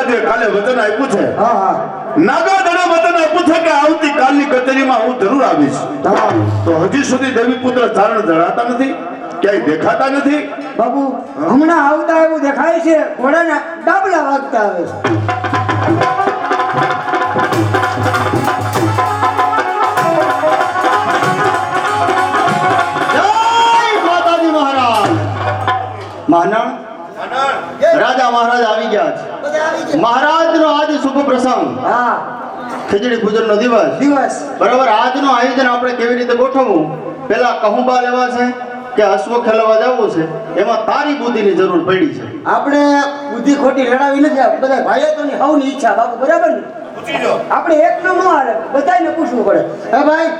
મહારાજે કાલે વચન આપ્યું છે. હા વચન આપ્યું છે કે આવતી કાલની કચેરીમાં હું જરૂર આવીશ. તો હજી સુધી દેવી પુત્ર ચારણ જણાતા નથી ક્યાંય દેખાતા નથી. બાબુ હમણાં આવતા એવું દેખાય છે ઘોડાના ડાબલા વાગતા આવે છે. મહારાજનો આજ શુભ પ્રસંગ. હા. ખીચડી ગુજરનો દિવસ. દિવસ. બરાબર આજનું આયોજન આપણે કેવી રીતે ગોઠવવું? પેલા કહુંબા લેવા છે કે અશ્વ ખેલવા જવું છે? એમાં તારી બુદ્ધિની જરૂર પડી છે. આપણે બુદ્ધિ ખોટી લડાવી નથી બધા ભાઈઓ તો હવની ઈચ્છા બાપુ બરાબર ને? આપણે એકનું ન હાલે બધાને પૂછવું પડે. હે ભાઈ?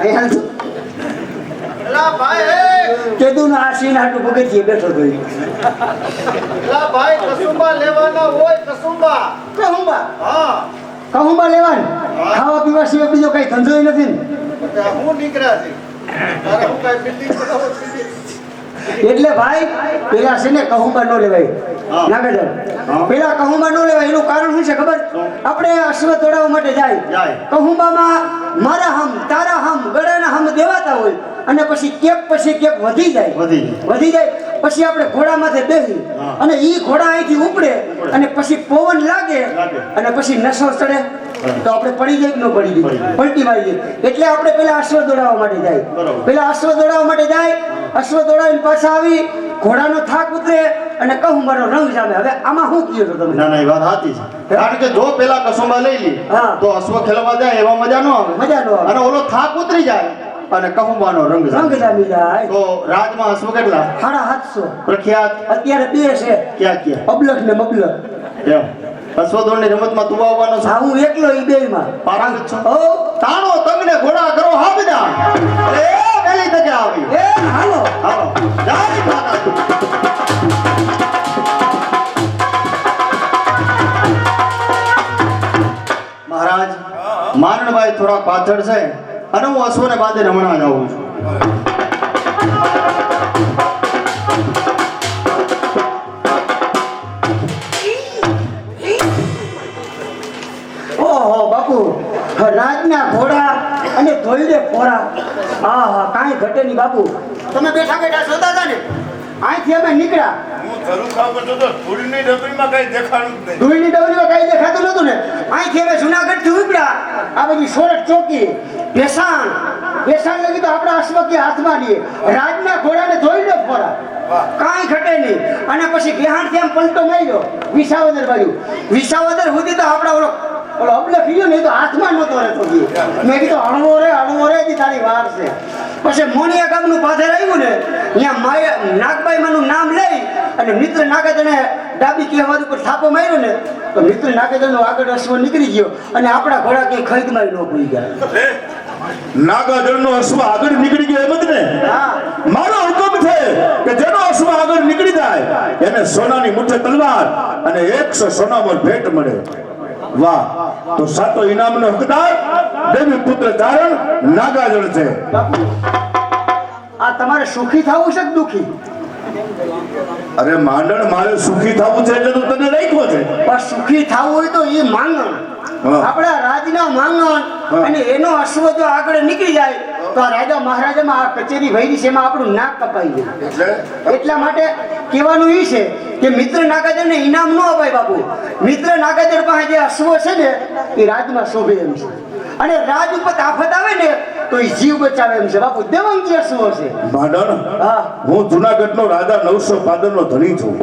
અહીંયા કેદું ના આશીન હાટું પગથિયે બેઠો તો ઈ. કહુંબા કહુંબા લેવાન ખાવા પીવા સિવાય બીજો કઈ ધંધો નથી ને? એટલે ભાઈ પેલા છે ને કહુંબા નો લેવાય. હા. પેલા કહુંબા નો લેવાય એનું કારણ શું છે ખબર? આપણે અશ્વ તોડાવવા માટે જાય. જાય. કહુંબામાં મારા હમ તારા હમ ગળાના હમ દેવાતા હોય. અને પછી કેપ પછી કેપ વધી જાય. વધી જાય. વધી જાય પછી આપણે ઘોડામાંથી બેસી હા. અને ઈ ઘોડા અહીંથી ઉપડે અને પછી પવન લાગે. અને પછી નસો ચડે. તો આપણે પડી જાય ન પડી જાય. પલટી મારી જાય એટલે આપણે પેલા અશ્વ દોડાવવા માટે જાય. પેલા અશ્વ દોડાવવા માટે જાય. અશ્વ દોડાવીને પાછા આવી ઘોડાનો થાક ઉતરે અને કહું મારો રંગ જામે. હવે આમાં શું કહ્યું છો તમે? ના ના એ વાત સાચી છે. કારણ કે જો પેલા કસુંબા લઈ લી. તો અશ્વ ખેલવા જાય એવા મજા ન આવે. મજા ન આવે. અને ઓલો થાક ઉતરી જાય. અને કહુંબાનો રંગ રંગ જામે. જાય. તો રાજમાં હસવો કેટલા? સાડા સાતસો પ્રખ્યાત? અત્યારે બે છે. ક્યાં ક્યાં? અબલક ને મબલક એમ. અશ્વદોડની રમતમાં તું આવવાનો છે? હું એકલો ઈ બે માં પારંગત છો? ઓ તાણો તગને ઘોડા કરો હા બધા એ વેલી તકે આવી. એ હાલો. હાલો. જય માતાજી. મહારાજ મારણભાઈ થોડા પાછળ છે. અને હું અશ્વને બાંધીને હમણાં જ આવું છું. ઓહો, બાપુ રાજના ઘોડા અને ધોઈડે ફોરા. હા હા કાંઈ ઘટે નહીં, બાપુ. તમે બેઠા બેઠા જોતા હતા ને? અહીંથી અમે નીકળ્યા. ધૂળની ડબરીમાં કઈ દેખાડું જ નહીં. દેખાતું નતું ને. અહીંથી અમે જુનાગઢથી ઉપડ્યા. આ બધી સોરઠ ચોકી ભેસાણ ભેસાણ લગી તો આપણા અશ્વકી હાથમાં લઈએ રાજના ઘોડાને ધોઈને ફોરા કાંઈ ઘટે નહીં. અને પછી ગેહાણથી આમ પલટો માર્યો. વિસાવદર બાજુ. વિસાવદર સુધી તો આપણા ઓલો ઓલો અબલે પીયો ને તો હાથમાં નહોતો રહેતો મેં કીધું હળવો રે હળવો રે તારી વાર છે. પછી મોનિયા ગામનું પાસે આવ્યું ને ત્યાં નાગબાઈ માનું નામ લઈ અને મિત્ર નાગાજને ડાબી કહેવા ઉપર થાપો માર્યો ને તો મિત્ર નાગેજનો આગળ અશ્વ નીકળી ગયો અને આપણા ઘોડા કઈ ખરીદમાં ન ભૂલી ગયા. નાગાજળનો અશ્વ આગળ નીકળી ગયો એમ જ ને? મારો હુકમ છે કે જેનો અશ્વ આગળ નીકળી જાય એને સોનાની મુઠ્ઠે તલવાર અને એકસો સોનામાં ભેટ મળે. વાહ તો સાતો ઇનામનો હકદાર દેવી પુત્ર ચારણ નાગાજળ છે. આ તમારે સુખી થવું છે કે દુખી? અરે માંડણ મારે સુખી થવું છે એટલે તો તને રાખ્યો છે. પણ સુખી થવું હોય તો એ માંગણ. આપણા રાજના માંગણ. અને એનો અશ્વ જો આગળ નીકળી જાય તો રાજા મહારાજામાં આ કચેરી ભરી છે એમાં આપણું નાક કપાઈ જાય એટલા? માટે કહેવાનું એ છે કે મિત્ર નાગાજરને ઇનામ ન અપાય બાપુ. મિત્ર નાગાજર પાસે જે અશ્વ છે ને એ રાજમાં શોભે એમ છે. અને રાજ ઉપર આફત આવે ને તો એ જીવ બચાવે એમ છે. બાપુ દેવંગી હા. હું જુનાગઢનો રાજા નવસો પાદરનો ધણી છું.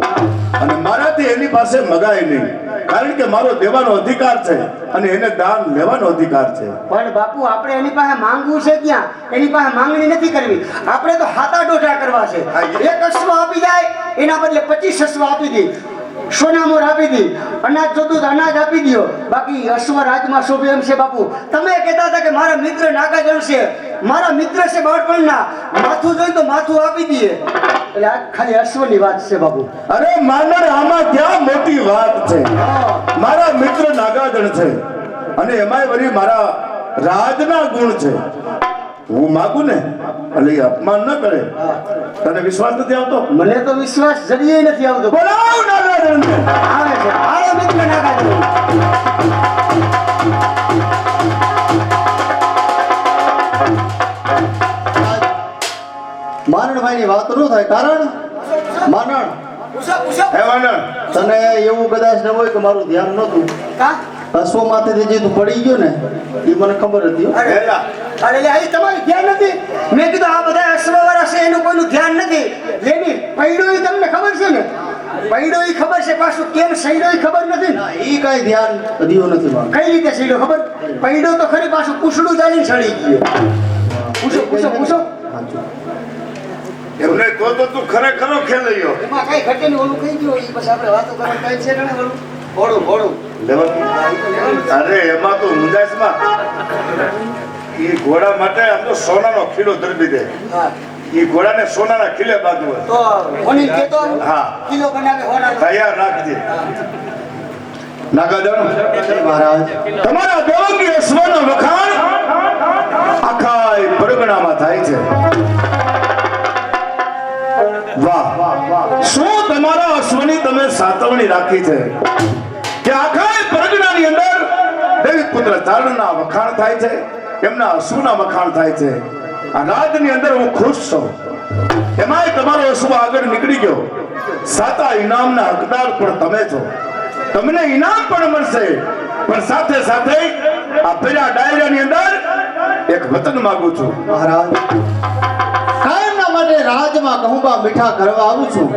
અને મારાથી એની પાસે મગાય નહીં. કારણ કે મારો દેવાનો અધિકાર છે અને એને દાન લેવાનો અધિકાર છે. પણ બાપુ આપણે એની પાસે માંગવું છે ક્યાં? એની પાસે માંગણી નથી કરવી. આપણે તો હાથા ડોઢા કરવા છે. એક અશ્વ આપી જાય એના બદલે પચીસ અશ્વ આપી દે. સોનામોર આપી દી અનાજ જોતું અનાજ આપી દો બાકી અશ્વ રાજમાં શોભે એમ છે બાપુ. તમે કહેતા હતા કે મારા મિત્ર નાગાજણ છે મારા મિત્ર છે બાળપણના. માથું જોઈ તો માથું આપી દઈએ એટલે આ ખાલી અશ્વની વાત છે બાપુ. અરે માનર આમાં ક્યાં મોટી વાત છે? મારા મિત્ર નાગાજણ છે. અને એમાંય વળી મારા રાજના ગુણ છે. હું માગું ને? એટલે અપમાન ન કરે. તને વિશ્વાસ નથી આવતો? મને તો વિશ્વાસ જરીએ નથી આવતો. બોલાવ નારાયણ આવે છે. આવે મિત્ર નારાયણ. માનણભાઈ ની વાત ન થાય કારણ? માનણ. હે માનણ. તને એવું કદાચ ન હોય કે મારું ધ્યાન નતું અશ્વ માથે જે તું પડી ગયો ને એ મને ખબર હતી અરે હેલા. અરે લે તમારું ધ્યાન નથી. મેં કીધું આ બધા અશ્વવાળા છે એનું કોઈનું ધ્યાન નથી. લેની પૈડો એ તમને ખબર છે ને? પૈડો ઈ ખબર છે પાછું કેમ સૈડો ઈ ખબર નથી ના? એ કાંઈ ધ્યાન રહ્યું નથી કઈ રીતે સૈડો ખબર? પૈડો તો ખરી પાછું પૂછડું ચાલીને સડી ગયો. પૂછો પૂછો પૂછો. એમને તો તો તું ખરેખરો ખેલૈયો એમાં કઈ ઘટે ને ઓલું કઈ ગયું ઈ પછી આપણે વાતો કરવાનું ટાઈમ છે ને ઓલું ભોળું ભોળું અરે એમાં તો મુંજાસમાં એ ઘોડા માટે આમ તો સોનાનો ખીલો ધરબી દે. એ ઘોડાને સોનાના ખીલે બાંધવો. તો કોની કેતો હા. કિલો બનાવે તૈયાર રાખજે. નાગાજણ મહારાજ? તમારા દેવંગી અશ્વનો વખાણ આખા પરગણામાં થાય છે. વાહ. શું તમારા અશ્વની તમે સાતવણી રાખી છે? કે આખા પરગણાની અંદર દેવી પુત્ર ચારણના વખાણ થાય છે? એમના અશ્રુના વખાણ થાય છે. આ રાજની અંદર હું ખુશ છું. એમાંય તમારો અશ્વ આગળ નીકળી ગયો. સાતા ઇનામના હકદાર પણ તમે છો. તમને ઇનામ પણ મળશે. પણ સાથે સાથે આ પેલા ડાયરાની અંદર એક વચન માંગુ છું. મહારાજ કાયમના માટે રાજમાં કહુંબા મીઠા કરવા આવું છું.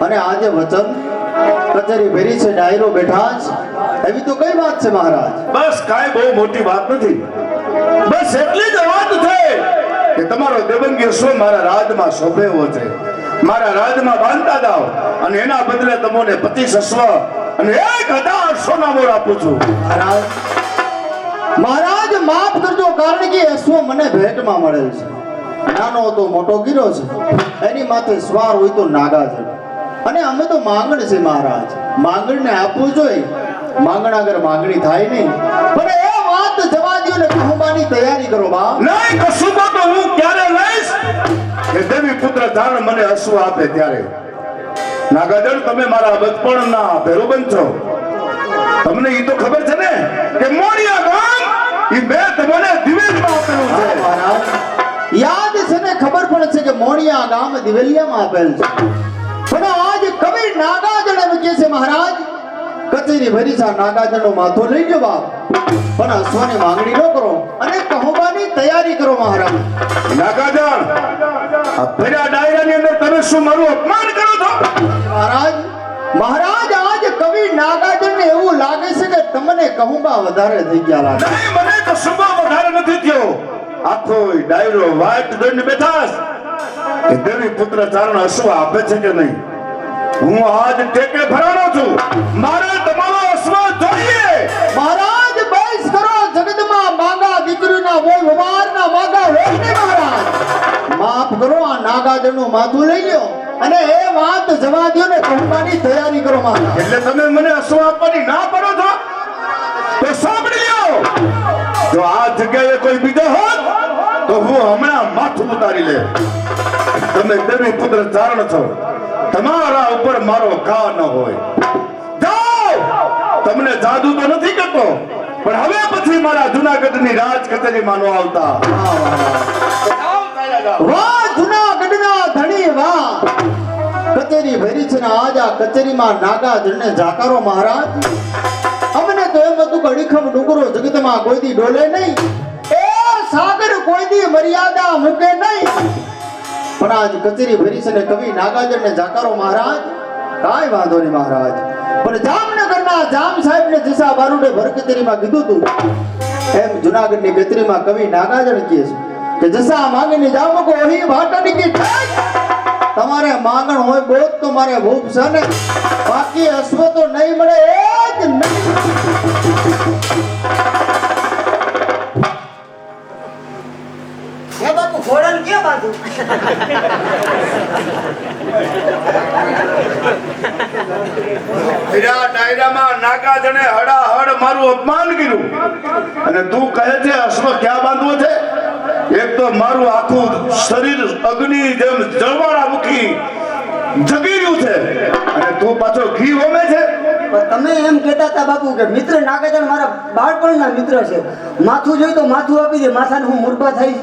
અને આજે વચન કચેરી ભેરી છે ડાયરો બેઠા જ. એવી તો કઈ વાત છે મહારાજ? બસ કાંઈ બહુ મોટી વાત નથી. બસ એટલી જ વાત થઈ કે તમારો દેવંગી અશ્વ મારા રાજમાં શોભેવો છે. મારા રાજમાં બાંધતા દાવ અને એના બદલે તમને પતિ સસ્વ અને એક હજાર સોના મોર આપું છું. મહારાજ માફ કરજો, કારણ કે અશ્વ મને ભેટમાં મળેલ છે. નાનો તો મોટો ગીરો છે. એની માથે સ્વાર હોય તો નાગા છે. અને અમે તો માંગણ છે, મહારાજ. માંગણને આપવું જોઈએ. માંગણ આગળ માંગણી થાય નહીં. પણ એ વાત જવા દો ને કહુંબાની તૈયારી કરો બા. નહીં કશું તો હું ક્યારે લઈશ કે દેવી પુત્ર ધારણ મને અશ્વ આપે ત્યારે. નાગાજણ તમે મારા બચપણના ભેરુબંધ છો. તમને ઈ તો ખબર છે ને કે મોણિયા ગામ ઈ બે તમને દિવેશમાં આપેલું હા, છે મહારાજ. યાદ છે ને ખબર પણ છે કે મોણિયા ગામ દિવેલિયામાં આપેલ છે. પણ આજ કવિ નાગાજણ એમ કહે છે મહારાજ કચેરી ભરી છે નાગાજણનો માથો લઈ ગયો બાપ. પણ હસવાની માંગણી ન કરો. અને કહોવાની તૈયારી કરો મહારાજ. નાગાજણ ભર્યા ડાયરાની અંદર તમે શું મારું અપમાન કરો છો? મહારાજ મહારાજ આજ કવિ નાગાજણને એવું લાગે છે કે તમને કહુંબા વધારે થઈ ગયા લાગે. નહીં મને તો સુબા વધારે નથી થયો. આખો ડાયરો વાટ દંડ બેઠાસ કે દેવી પુત્ર ચારણ અશ્વ આપે છે કે નહીં? હું આજ ટેકે ભરાણો છું. મારે તમારો અશ્વ જોઈએ. મહારાજ બસ કરો જગતમાં માંગા દીકરીના હોય ઉમારના માંગા હોય ને મહારાજ. માફ કરો, આ નાગાજણનું માથું લઈ લ્યો. અને એ વાત જવા દ્યો ને કહુબાની તૈયારી કરો મહારાજ. એટલે તમે મને અશ્વ આપવાની ના પડો છો? તો સાંભળી લ્યો. જો આ જગ્યાએ કોઈ બીજો હોત, તો હું હમણાં માથું ઉતારી લે. તમે દેવી પુત્ર ચારણ છો. તમારા ઉપર મારો ઘા ન હોય. જાઓ! તમને જાદુ તો નથી કરતો. પણ હવે પછી મારા જુનાગઢની રાજ કચેરીમાં નો આવતા. વાહ, જુનાગઢ. વાહ ધણી વાહ. કચેરી ભરી છે ને આજ આ કચેરીમાં નાગાજણને જાકારો મહારાજ. અમને તો એમ હતું કે અડીખમ ડુંગરો જગતમાં કોઈ દી ડોલે નહીં. એ સાગર કોઈ દી મર્યાદા મૂકે નહીં. પણ આજ કચેરી ભરી છે ને કવિ નાગાજણને જાકારો મહારાજ. કાંઈ વાંધો નહીં મહારાજ. પણ જામનગરના જામ સાહેબને જસા બારુડે ભર કચેરીમાં કીધું તું. એમ જુનાગઢની કચેરીમાં કવિ નાગાજણ કહે છે કે જસા માંગીને જામ કો ઓહી ભાટાની કી તમારે માંગણ હોય બહુ તો મારે ભૂખ છે ને. બાકી અશ્વ તો નહીં મળે એક નહીં. હે બાપુ ઘોડાને ક્યાં બાંધું હીરા ડાયરામાં નાગાજણે હડાહડ મારું અપમાન કર્યું. અને તું કહે છે, અશ્વ ક્યાં બાંધવો છે? એક તો મારું આખું શરીર અગ્નિ જેમ જળવાળા મૂકી જગી રહ્યું છે. અને તું પાછો ઘી હોમે પણ તમે એમ કહેતા હતા બાપુ કે મિત્ર નાગાજણ મારા બાળપણના મિત્ર છે. માથું જોઈ તો માથું આપી દે માથાને હું મૂર્ખા થઈ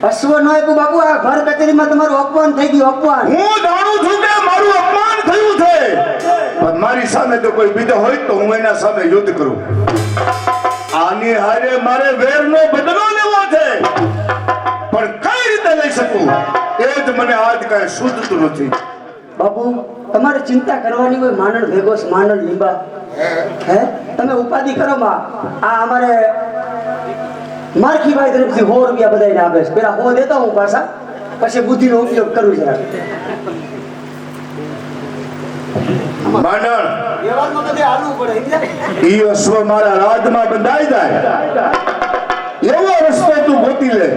અશ્વ ન આપ્યું બાપુ આ ઘર કચેરીમાં તમારું અપમાન થઈ ગયું અપમાન. હું જાણું છું કે મારું અપમાન થયું છે. પણ મારી સામે તો કોઈ બીજો હોય તો હું એના સામે યુદ્ધ કરું. આની હારે મારે વેરનો બદલો લેવો છે. પણ કઈ રીતે લઈ શકું? એ જ મને આજ કાંઈ સૂઝતું નથી. બાપુ તમારે ચિંતા કરવાની હોય માનણ ભેગો છે, માનણ લીંબા. હે? તમે ઉપાધિ કરો માં આ અમારે મારખીભાઈ તરફથી સો રૂપિયા બધાને આપે છે. પેલા હો દેતા હું પાછા પછી બુદ્ધિનો ઉપયોગ કરું જરા માંડણ વ્યવહારમાં પડે સમજ્યા? ઈ અશ્વ મારા રાજમાં બંધાઈ જાય. એવો રસ્તો તું ગોતી લે.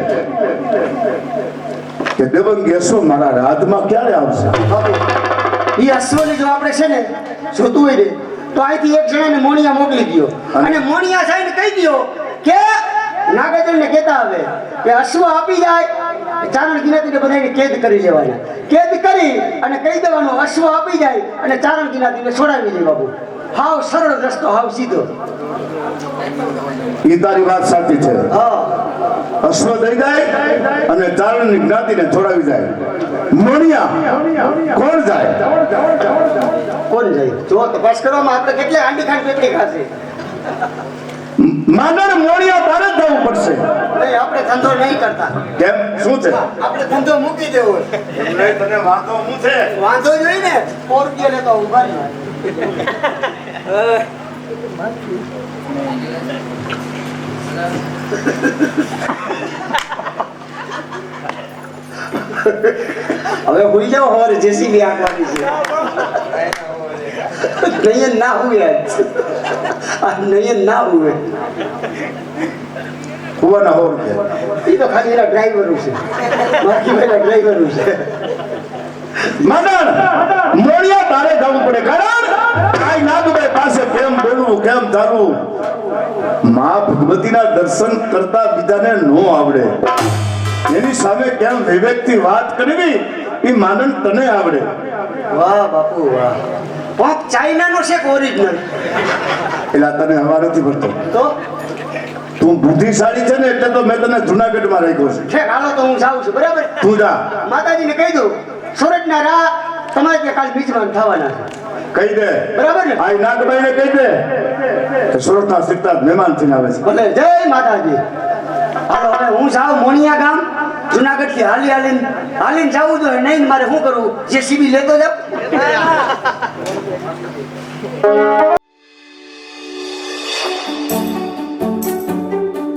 કે દેવંગી અશ્વ મારા રાજમાં ક્યારે આવશે? એ અશ્વની જો આપણે છે ને જોતું હોય ને તો અહીંથી એક જણાને મોણિયા મોકલી દો અને મોણિયા સાહેબ કહી દો કે નાગાજનને કહેતા આવે કે અશ્વ આપી જાય ચારણ કિનાતીને બધાને કેદ કરી લેવાના. કેદ કરી અને કહી દેવાનો અશ્વ આપી જાય અને ચારણ કિનાતીને છોડાવી દે બાબુ હાવ સરળ રસ્તો હાવ સીધો. ઈ તારી વાત સાચી છે. હા. અશ્વ દઈ જાય અને ચારણની જ્ઞાતિને છોડાવી જાય મણિયા કોણ જાય કોણ જાય જો તપાસ કરવામાં આપણે કેટલી આંડી ખાંડ કેટલી ખાશે માનર મોડિયા તારે જ જવું પડશે. નહીં આપણે ધંધો નહીં કરતા. કેમ? શું છે? આપણે ધંધો મૂકી દેવો તને વાંધો શું છે? વાંધો જોઈ ને સો રૂપિયા લેતો ઊભા રહી. હવે ભૂલી જાઓ હવારે જેસીબી આંકવાની છે. નયન ના હુએ આ નયન ના હુએ કુવાના હો છે એ તો ખાલી એના ડ્રાઈવરો છે. બાકી બધા ડ્રાઈવરો છે. મનન મોણિયા તારે જવું પડે. કારણ કાઈ નાગભાઈ પાસે કેમ બોલવું કેમ ધારવું? માં ભગવતીના દર્શન કરતા બીજાને નો આવડે. એની સામે કેમ વિવેકથી વાત કરવી એ માનન તને આવડે. વાહ બાપુ વાહ. પંપ ચાઇનાનો છે કે ઓરિજિનલ એટલે તને હવા નથી પડતો. તો? તું બુદ્ધિશાળી છે ને એટલે તો મેં તને જુનાગઢમાં રાખ્યો છે. ઠેક હાલો તો હું જાઉં છું બરાબર? તું જા. માતાજીને કહી દઉં સુરતના રા તમારે ત્યાં કાલ બીજમાં થવાના છે. કહી દે. બરાબર ને? આ નાગભાઈને કહી દે કે સુરતના સિદ્ધાર્થ મહેમાન થઈને આવે છે. ભલે જય માતાજી. હાલો હવે હું જાઉં મોણિયા ગામ. જુનાગઢથી હાલી હાલીને હાલીને જાવું જોઈએ, નહીં મારે શું કરવું? જે સીબી લેતો જાવ